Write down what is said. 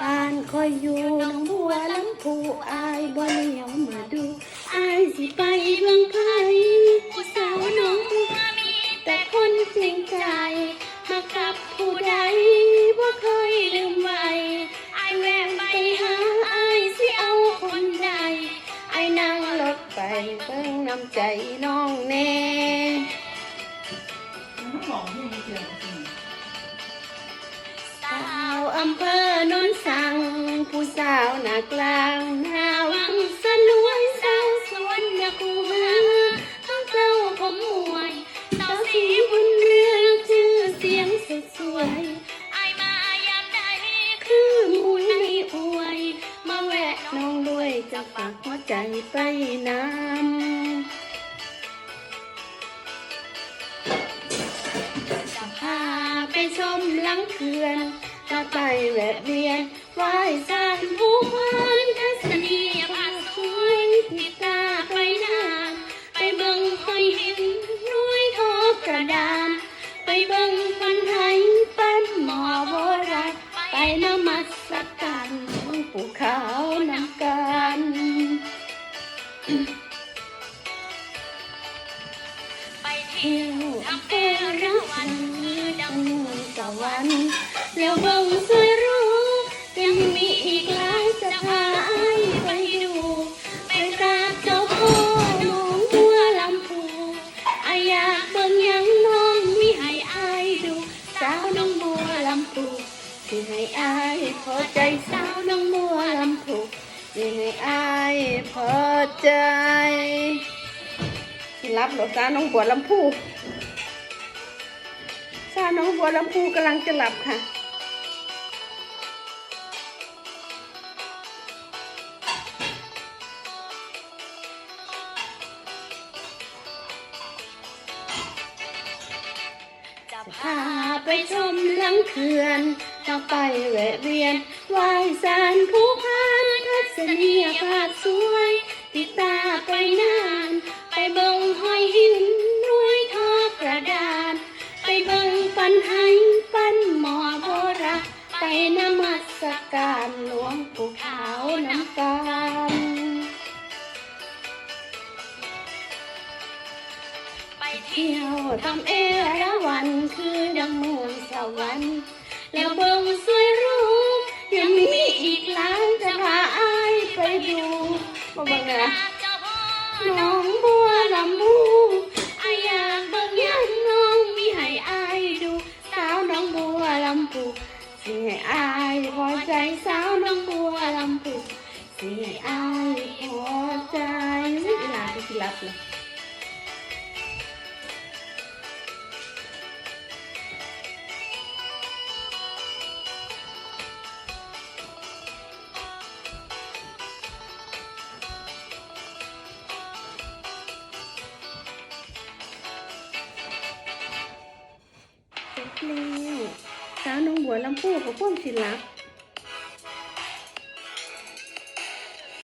บ้านคอยอยู่น้องบัวลำพูอายบ่เลี้ยวมาดูอายสิไปเมืองไทยผู้สาวหน้องบัวมีแต่คนจริงใจ มากับผู้ใดบ่เคยลืมไว้อายแวะไปหาอายสิเอาคนใดอายนั่งรถไปเบิ่งน้ำใจน้องแน่ มันหอมที่มีเกลือจริง อำเภอโนนสัง ผู้สาวหน้ากลางหน้าวังสลวยสาวสวนอยากกูหาต้องเจ้าผมมวยสาวสีบนเรืองชื่อเสียงสุดสวยไอมายามใดคือมุยในอวย มาแวะน้องด้วยจะฝากหัวใจไปน้ำจะพาไปชมหลังเขื่อน จะไปแวะเวียนไหว้สานผู้คนทัศนียภาพสวยติดตาไปนานไปเบิ่งหอยหินน้อยทอกระดาน ไปเบิ่งฟันไทยปั้นหมอโบราณไปนมัสการหลวงปู่ขาวนำกันไปเที่ยวอำเภอระวันดังเมืองสวรรค์ แล้วเบิ่งสวยรู้ยังมีอีกหลายจะพาไอ้ายไปดูไปกราบเจ้าพ่อหนองบัวลำพูไอายอยากเบิ่งยังน้องมีให้อายดูสาวน้องบัวลำพูที่ให้อายพอใจสาวน้องบัวลำพูที่ให้อายพอใจรับหรอซาวน้องบัวลำพูซาวน้องบัวลำพูกำลังจะหลับค่ะ พาไปชมลังเขื่อนจะไปแวะเวียนไหว้สารผู้พันทัศนียภาพสวย ติดตาไปนาน ไปเบิ่งหอยหินน้วยทอกระดาน ไปเบิ่งปันไหปั้นหมอโบราณไปนมัสการหลวงปู่ขาวน้ำ เที่ยวทำเอราวันคือดังเมืองสวรรค์แล้วเบิ่งสวยรู้ ยังมีอีกหลายจะพาอายไปดูมาเบิ่งนะ น้องบัวลำพูอายอยากเบิ่งยังน้องมีให้อายดูสาวน้องบัวลำพูสิให้อายพอใจสาวน้องบัวลำพูสิให้อายพอใจวิลาที่รับเลย จแล้วสาวน้องบัวลำพูกับพ่วงศิลับ